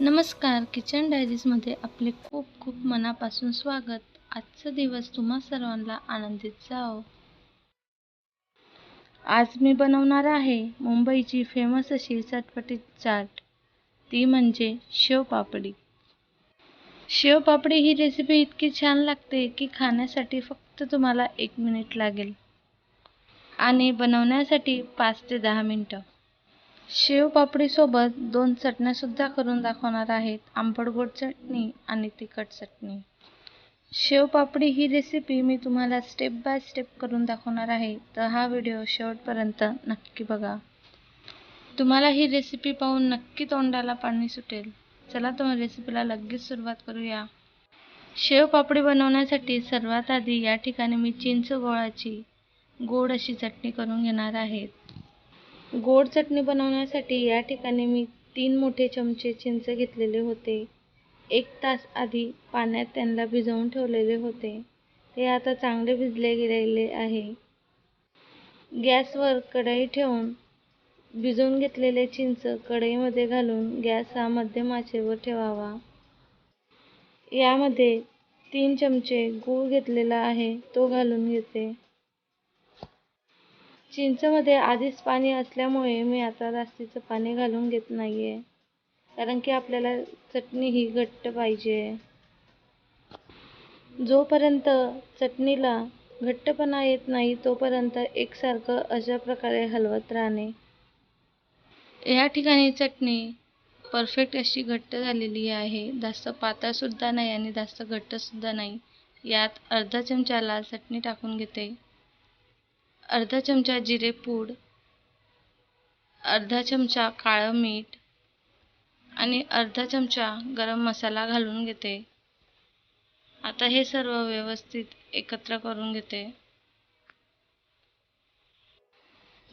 नमस्कार किचन डायरीजमध्ये आपले खूप खूप मनापासून स्वागत. आजचा दिवस तुम्हा सर्वांना आनंदित जाओ आज मी बनवणार आहे मुंबईची फेमस अशी चटपटीत चाट. ती म्हणजे शेवपापडी शेवपापडी ही रेसिपी इतकी छान लागते की खाण्यासाठी फक्त तुम्हाला एक मिनिट लागेल. आणि बनवण्यासाठी पाच ते दहा मिनटं. शेवपापडीसोबत दोन चटण्यासुद्धा करून दाखवणार आहेत. आंबट गोड चटणी आणि तिखट चटणी. शेवपापडी ही रेसिपी मी तुम्हाला स्टेप बाय स्टेप करून दाखवणार आहे. तर हा व्हिडिओ शेवटपर्यंत नक्की बघा. तुम्हाला ही रेसिपी पाहून नक्की तोंडाला पाणी सुटेल. चला तुम्ही रेसिपीला लगेच सुरुवात करूया. शेवपापडी बनवण्यासाठी सर्वात आधी या ठिकाणी मी चिंच गोळाची गोड अशी चटणी करून घेणार आहेत गोड चटणी बनवण्यासाठी या ठिकाणी मी तीन मोठे चमचे चिंच घेतलेले होते. एक तास आधी पाण्यात त्यांना भिजवून ठेवलेले होते. ते आता चांगले भिजले गेलेले आहे. गॅसवर कढई ठेवून भिजवून घेतलेले चिंच कढईमध्ये घालून गॅस हा मध्यम आचेवर ठेवावा. यामध्ये तीन चमचे गूळ घेतलेला आहे तो घालून घेते. चिंचमध्ये आधीच पाणी असल्यामुळे मी आता जास्तीचं पाणी घालून घेत नाही आहे कारण की आपल्याला चटणी ही घट्ट पाहिजे. जोपर्यंत चटणीला घट्टपणा येत नाही तोपर्यंत एकसारखं अशा प्रकारे हलवत राहणे. या ठिकाणी चटणी परफेक्ट अशी घट्ट झालेली आहे. जास्त पातळसुद्धा नाही आणि जास्त घट्टसुद्धा नाही. यात अर्धा चमचा लाल चटणी टाकून घेते. अर्धा चमचा जिरेपूड अर्धा चमचा काळं मीठ आणि अर्धा चमचा गरम मसाला घालून घेते. आता हे सर्व व्यवस्थित एकत्र करून घेते.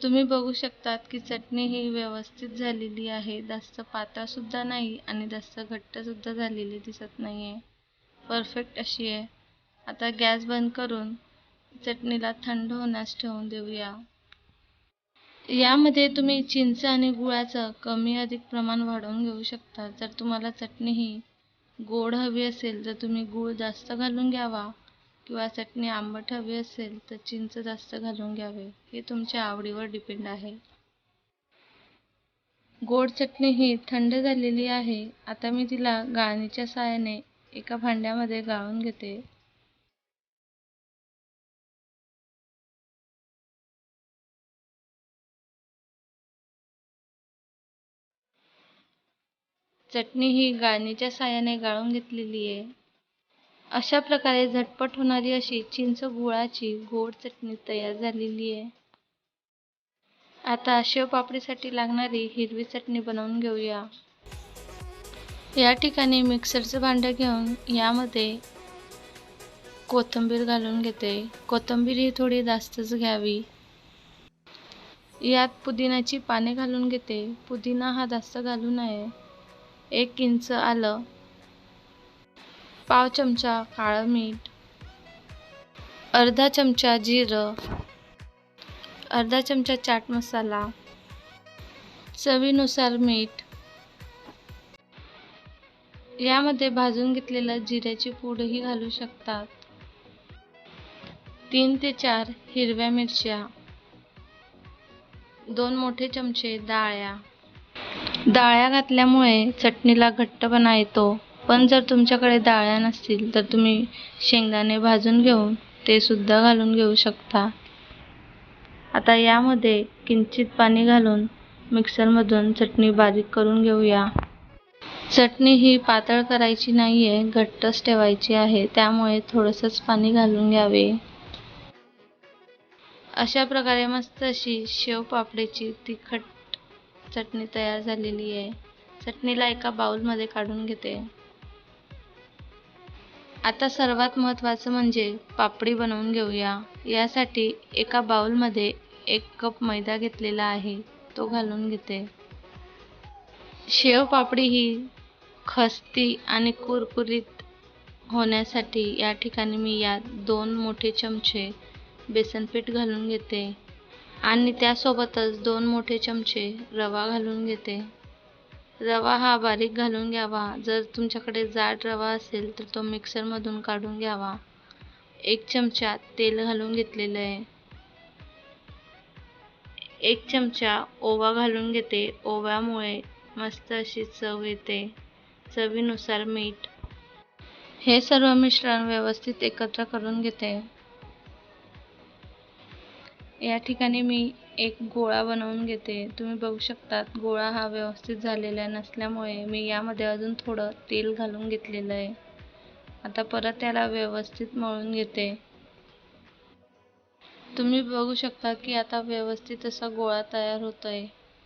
तुम्ही बघू शकतात की चटणी ही व्यवस्थित झालेली आहे. जास्त पातळसुद्धा नाही आणि जास्त घट्टसुद्धा झालेली दिसत नाही आहे परफेक्ट अशी आहे. आता गॅस बंद करून चटणीला थंड होण्यास ठेवून देऊया. यामध्ये तुम्ही चिंच आणि गुळाचं कमी अधिक प्रमाण वाढवून घेऊ शकता. जर तुम्हाला चटणी ही गोड हवी असेल तर तुम्ही गूळ जास्त घालून घ्यावा किंवा चटणी आंबट हवी असेल तर चिंच जास्त घालून घ्यावे. हे तुमच्या आवडीवर डिपेंड आहे. गोड चटणी ही थंड झालेली आहे. आता मी तिला गाळणीच्या साहाय्याने एका भांड्यामध्ये गाळून घेते. चटणी ही गाळणीच्या साहाय्याने गाळून घेतलेली आहे. अशा प्रकारे झटपट होणारी अशी चिंच गुळाची गोड चटणी तयार झालेली आहे. आता शेवपापडीसाठी लागणारी हिरवी चटणी बनवून घेऊया. या ठिकाणी मिक्सरचं भांडं घेऊन यामध्ये कोथिंबीर घालून घेते. कोथिंबीर ही थोडी जास्तच घ्यावी. यात पुदिन्याची पाने घालून घेते. पुदिना हा जास्त घालू नये. एक इंच आलं. पाव चमचा काळं मीठ. अर्धा चमचा जिरं. अर्धा चमचा चाट मसाला. चवीनुसार मीठ. यामध्ये भाजून घेतलेलं जिऱ्याची पूडही घालू शकतात. तीन ते चार हिरव्या मिरच्या. दोन मोठे चमचे डाळ्या. डाळ्या घातल्यामुळे चटणीला घट्टपणा येतो. पण जर तुमच्याकडे डाळ्या नसतील तर तुम्ही शेंगदाणे भाजून घेऊन ते सुद्धा घालून घेऊ शकता. आता यामध्ये किंचित पाणी घालून मिक्सरमधून चटणी बारीक करून घेऊया. चटणी ही पातळ करायची नाही आहे घट्टच ठेवायची आहे त्यामुळे थोडंसंच पाणी घालून घ्यावे. अशा प्रकारे मस्त अशी शेवपापडीची तिखट चटणी तयार झालेली आहे. चटणीला एका बाउलमध्ये काढून घेते. आता सर्वात महत्त्वाचं म्हणजे पापडी बनवून घेऊया. यासाठी एका बाउलमध्ये एक कप मैदा घेतलेला आहे तो घालून घेते. शेव पापडी ही खस्ती आणि कुरकुरीत होण्यासाठी या ठिकाणी मी यात दोन मोठे चमचे बेसन पीठ घालून घेते. आणि त्यासोबतच दोन मोठे चमचे रवा घालून घेते. रवा हा बारीक घालून घ्यावा. जर तुमच्याकडे जाड रवा असेल तर तो मिक्सरमधून काढून घ्यावा. एक चमचा तेल घालून घेतलेलं आहे. एक चमचा ओवा घालून घेते. ओव्यामुळे मस्त अशी चव येते. चवीनुसार मीठ. हे सर्व मिश्रण व्यवस्थित एकत्र करून घेते. या ठिकाणी मी एक गोळा बनवून घेते. तुम्ही बघू शकतात गोळा हा व्यवस्थित झालेला नसल्यामुळे मी यामध्ये अजून थोडं तेल घालून घेतलेलं आहे. आता परत याला व्यवस्थित मळून घेते. तुम्ही बघू शकता की आता व्यवस्थित असा गोळा तयार होत आहे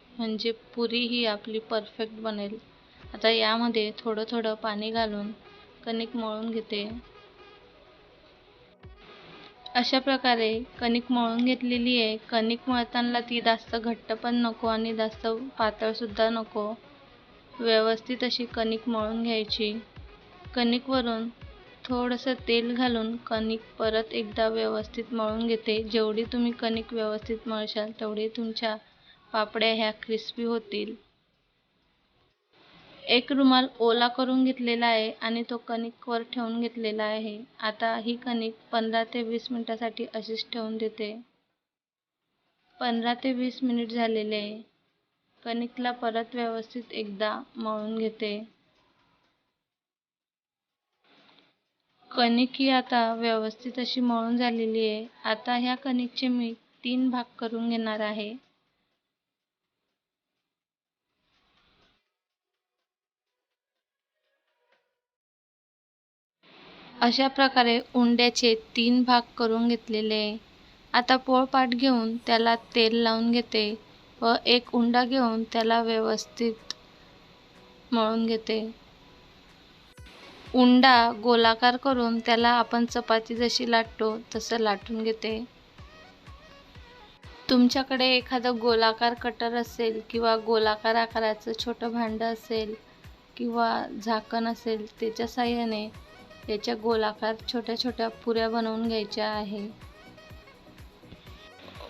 म्हणजे पुरी ही आपली परफेक्ट बनेल. आता यामध्ये थोडं थोडं पाणी घालून कणिक मळून घेते. अशा प्रकारे कणिक मळून घेतलेली आहे. कणिक मळताना ती जास्त घट्ट पण नको आणि जास्त पातळसुद्धा नको. व्यवस्थित अशी कणिक मळून घ्यायची. कणिकवरून थोडंसं तेल घालून कणिक परत एकदा व्यवस्थित मळून घेते. जेवढी तुम्ही कणिक व्यवस्थित मळशाल तेवढी तुमच्या पापड्या ह्या क्रिस्पी होतील. एक रुमाल ओला करून घेतलेला आहे आणि तो कणिकवर ठेवून घेतलेला आहे. आता ही कणिक पंधरा ते वीस मिनिटासाठी अशीच ठेवून देते. पंधरा ते वीस मिनिट झालेले आहे. कणिकला परत व्यवस्थित एकदा मळून घेते. कणिक ही आता व्यवस्थित अशी मळून झालेली आहे. आता ह्या कणिकचे मी तीन भाग करून घेणार आहे. अशा प्रकारे उंड्याचे तीन भाग करून घेतलेले आता पोळपाट घेऊन त्याला तेल लावून घेते व एक उंडा घेऊन त्याला व्यवस्थित मळून घेते. उंडा गोलाकार करून त्याला आपण चपाती जशी लाटतो तसं लाटून घेते. तुमच्याकडे एखादं गोलाकार कटर असेल किंवा गोलाकार आकाराचं छोटं भांडं असेल किंवा झाकण असेल त्याच्या साह्याने याच्या गोलाकार छोट्या छोट्या पुऱ्या बनवून घ्यायच्या आहे.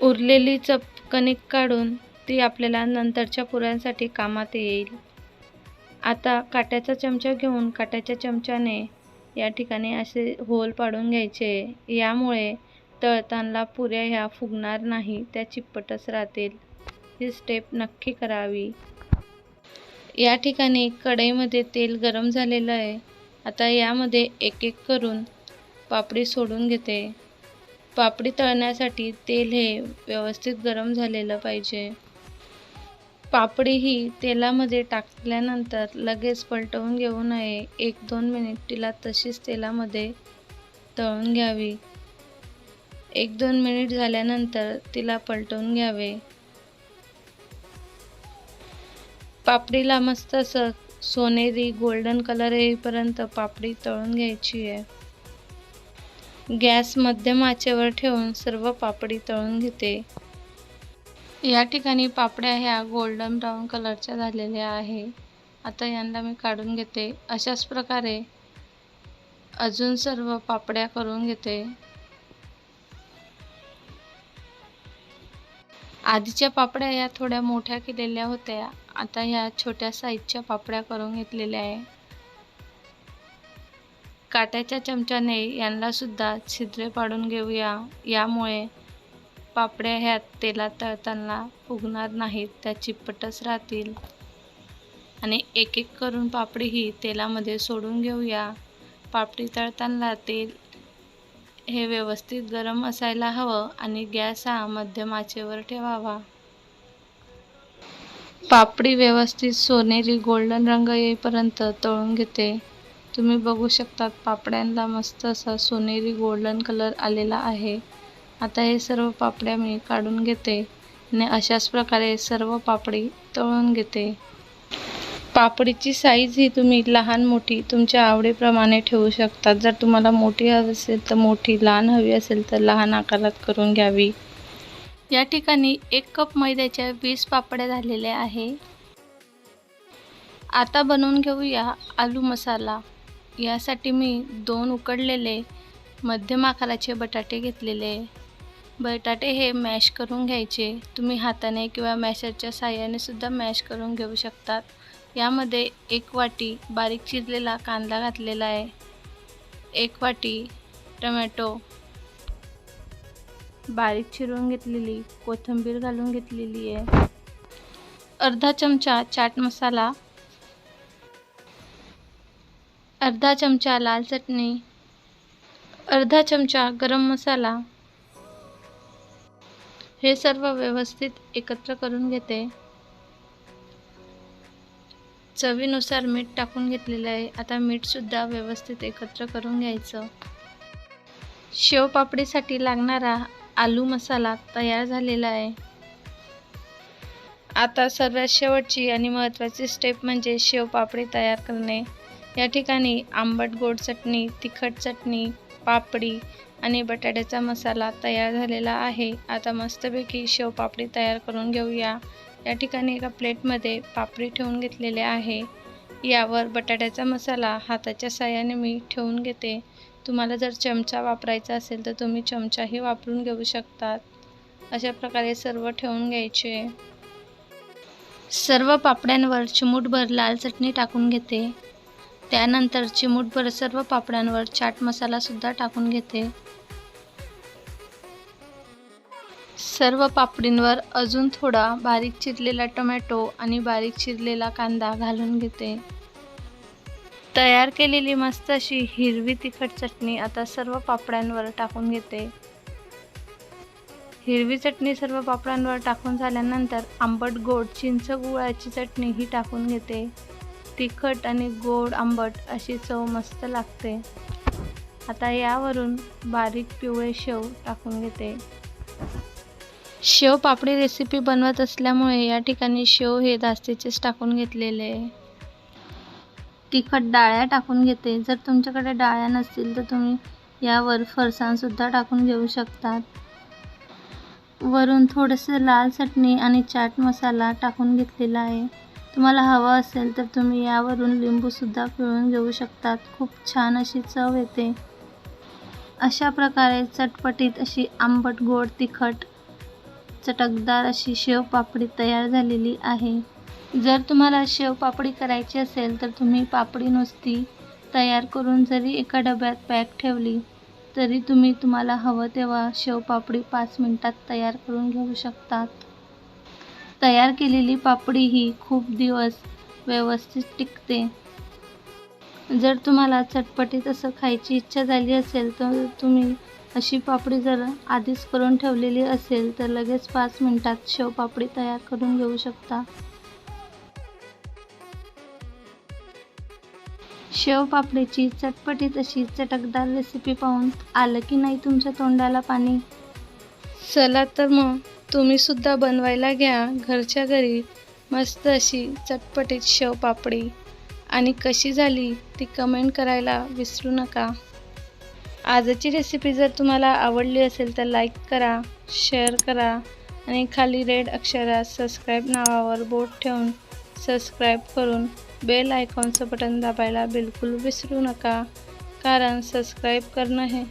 उरलेली चप कणिक काढून ती आपल्याला नंतरच्या पुऱ्यांसाठी कामात येईल. आता काट्याचा चमचा घेऊन काट्याच्या चमच्याने या ठिकाणी असे होल पाडून घ्यायचे. यामुळे तळताना पुऱ्या ह्या फुगणार नाही त्या चिप्पटच राहतील. ही स्टेप नक्की करावी. या ठिकाणी कढईमध्ये तेल गरम झालेलं आहे. आता यामध्ये एक एक करून पापडी सोडून घेते. पापडी तळण्यासाठी तेल हे व्यवस्थित गरम झालेलं पाहिजे. पापडी ही तेलामध्ये टाकल्यानंतर लगेच पलटवून घेऊ नये. एक दोन मिनिट तिला तशीच तेलामध्ये तळून घ्यावी. एक दोन मिनिट झाल्यानंतर तिला पलटवून घ्यावे. पापडीला मस्त असं सोनेरी गोल्डन कलर येईपर्यंत पापडी तळून घ्यायची आहे. गॅस मध्यम आचेवर ठेवून सर्व पापडी तळून घेते. या ठिकाणी पापड्या ह्या गोल्डन ब्राऊन कलरच्या झालेल्या आहे. आता यांना मी काढून घेते. अशाच प्रकारे अजून सर्व पापड्या करून घेते. आधीच्या पापड्या या थोड्या मोठ्या केलेल्या होत्या. आता ह्या छोट्या साईजच्या पापड्या करून घेतलेल्या आहे. काट्याच्या चमच्याने यांना सुद्धा छिद्रे पाडून घेऊया. यामुळे पापड्या ह्या तेलात तळताना फुगणार नाहीत त्या चिपटच राहतील. आणि एक एक करून पापडी ही तेलामध्ये सोडून घेऊया. पापडी तळताना तेल हे व्यवस्थित गरम असायला हवं आणि गॅस हा मध्यम आचेवर ठेवावा. पापडी व्यवस्थित सोनेरी गोल्डन रंग येईपर्यंत तळून घेते. तुम्ही बघू शकतात पापड्यांना मस्त असा सोनेरी गोल्डन कलर आलेला आहे. आता हे सर्व पापड्या मी काढून घेते आणि अशाच प्रकारे सर्व पापडी तळून घेते. पापडीची साईज ही तुम्ही लहान मोठी तुमच्या आवडीप्रमाणे ठेवू शकता. जर तुम्हाला मोठी हवी असेल तर मोठी लहान हवी असेल तर लहान आकारात करून घ्यावी. या ठिकाणी एक कप मैद्याच्या वीस पापड्या झालेल्या आहे. आता बनवून घेऊया आलू मसाला. यासाठी मी दोन उकडलेले मध्यम आकाराचे बटाटे घेतलेले. बटाटे हे मॅश करून घ्यायचे. तुम्ही हाताने किंवा मॅशरच्या साह्याने सुद्धा मॅश करून घेऊ शकतात. यामध्ये एक वाटी बारीक चिरलेला कांदा घातलेला आहे. एक वाटी टमॅटो. बारीक चिरून घेतलेली कोथिंबीर घालून घेतलेली आहे. अर्धा चमचा चाट मसाला. अर्धा चमचा लाल चटणी. अर्धा चमचा गरम मसाला. हे सर्व व्यवस्थित एकत्र करून घेते. चवीनुसार मीठ टाकून घेतलेलं आहे. आता मीठसुद्धा व्यवस्थित एकत्र करून घ्यायचं. शेवपापडीसाठी लागणारा आलू मसाला तयार झालेला आहे. आता सर्वात शेवटची आणि महत्त्वाची स्टेप म्हणजे शेवपापडी तयार करणे. या ठिकाणी आंबट गोड चटणी तिखट चटणी पापडी आणि बटाट्याचा मसाला तयार झालेला आहे. आता मस्तपैकी शेवपापडी तयार करून घेऊया. या ठिकाणी एका प्लेटमध्ये पापडी ठेवून घेतलेले आहे. यावर बटाट्याचा मसाला हाताच्या साह्याने मी ठेवून घेते. तुम्हाला जर चमचा वापरायचा असेल तर तुम्ही चमचाही वापरून घेऊ शकतात. अशा प्रकारे सर्व ठेवून घ्यायचे. सर्व पापड्यांवर चिमूटभर लाल चटणी टाकून घेते. त्यानंतर चिमूटभर सर्व पापड्यांवर चाट मसालासुद्धा टाकून घेते. सर्व पापडींवर अजून थोडा बारीक चिरलेला टोमॅटो आणि बारीक चिरलेला कांदा घालून घेते. तयार केलेली मस्त अशी हिरवी तिखट चटणी आता सर्व पापड्यांवर टाकून घेते. हिरवी चटणी सर्व पापडांवर टाकून झाल्यानंतर आंबट गोड चिंच गुळाची चटणी ही टाकून घेते. तिखट आणि गोड आंबट अशी चव मस्त लागते. आता यावरून बारीक पिवळे शेव टाकून घेते. शेव पापडी रेसिपी बनवत असल्यामुळे या ठिकाणी शेव हे दास्तीचेच टाकून घेतलेले आहे. तिखट डाळ्या टाकून घेते. जर तुमच्याकडे डाळ्या नसतील तर तुम्ही यावर फरसाणसुद्धा टाकून घेऊ शकतात. वरून थोडंसं लाल चटणी आणि चाट मसाला टाकून घेतलेला आहे. तुम्हाला हवं असेल तर तुम्ही यावरून लिंबूसुद्धा पिळून घेऊ शकतात. खूप छान अशी चव येते. अशा प्रकारे चटपटीत अशी आंबट गोड तिखट चटकदार अशी शेवपापडी तयार झालेली आहे. जर तुम्हाला शेवपापडी करायची असेल तर तुम्ही पापडी नुसती तयार करून जरी एका डब्यात पॅक ठेवली तरी तुम्ही तुम्हाला हवं तेव्हा शेवपापडी पाच मिनटात तयार करून घेऊ शकतात. तयार केलेली पापडी ही खूप दिवस व्यवस्थित टिकते. जर तुम्हाला चटपटीत असं खायची इच्छा झाली असेल तर तुम्ही अशी पापडी जर आधीच करून ठेवलेली असेल तर लगेच पाच मिनटात शेवपापडी तयार करून घेऊ शकता. शेवपापडीची चटपटीत अशी चटकदार रेसिपी पाहून आलं की नाही तुमच्या तोंडाला पाणी? चला तर मग तुम्ही सुद्धा बनवायला घ्या घरच्या घरी मस्त अशी चटपटीत शेवपापडी आणि कशी झाली ती कमेंट करायला विसरू नका. आजची रेसिपी जर तुम्हाला आवडली असेल तर लाईक करा शेअर करा आणि खाली रेड अक्षरात सबस्क्राईब नावावर बोट ठेवून सबस्क्राईब करून बेल आयकॉनचं बटन दाबायला बिलकुल विसरू नका. कारण सबस्क्राईब करणं हे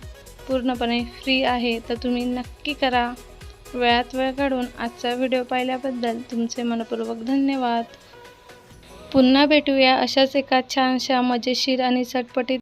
पूर्णपणे फ्री आहे तर तुम्ही नक्की करा. वेळात वेळ काढून आजचा व्हिडिओ पाहिल्याबद्दल तुमचे मनपूर्वक धन्यवाद. पुन्हा भेटूया अशाच एका छानशा मजेशीर आणि चटपटीत